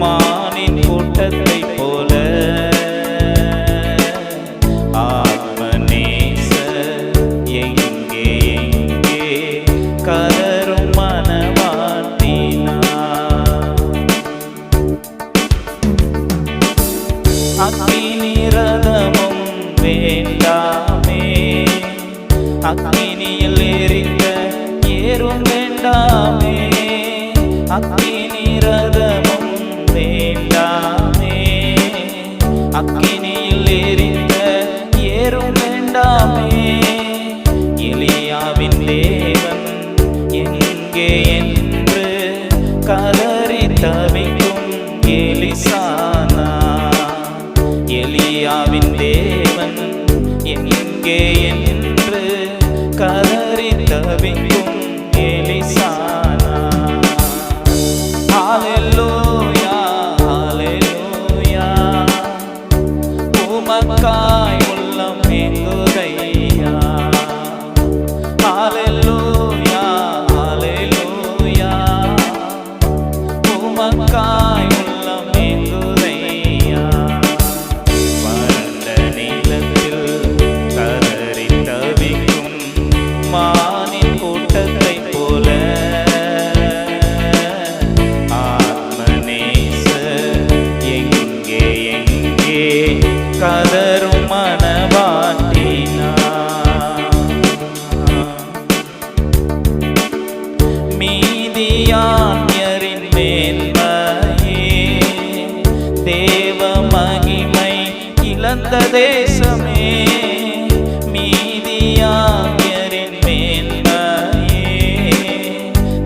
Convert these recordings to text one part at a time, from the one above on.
மானின் கூட்டத்தை போல. ஆத்மநேச எங்கே எங்கே கதரும் அக்னி ரதமும் வேண்டாமே. அக்னியில் எரிந்த ஏறும் வேண்டாமே. அக்னி அக்னியில் எரிந்த ஏறும் வேண்டாமே. எலியாவின் தேவன் எங்கே என்று கதறி தவிக்கும் எலிசானா. எலியாவின் தேவன் எங்கே என்று கதறி இழந்த தேசமே மீதியான்யரின் மேன்மையே.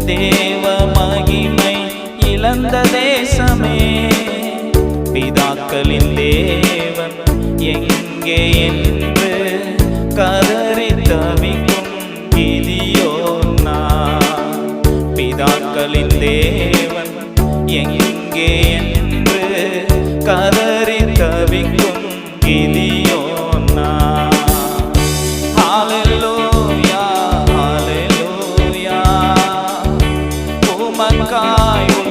தேவ மகிமை இழந்த தேசமே பிதாக்களின் தேவன் எங்கே என் time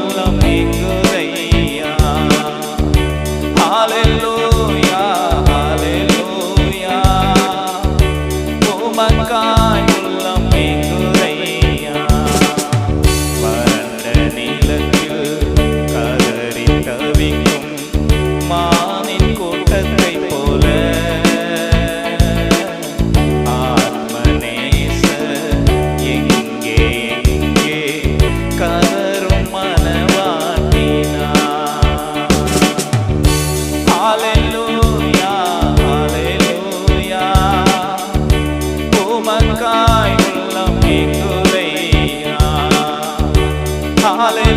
好好嘞。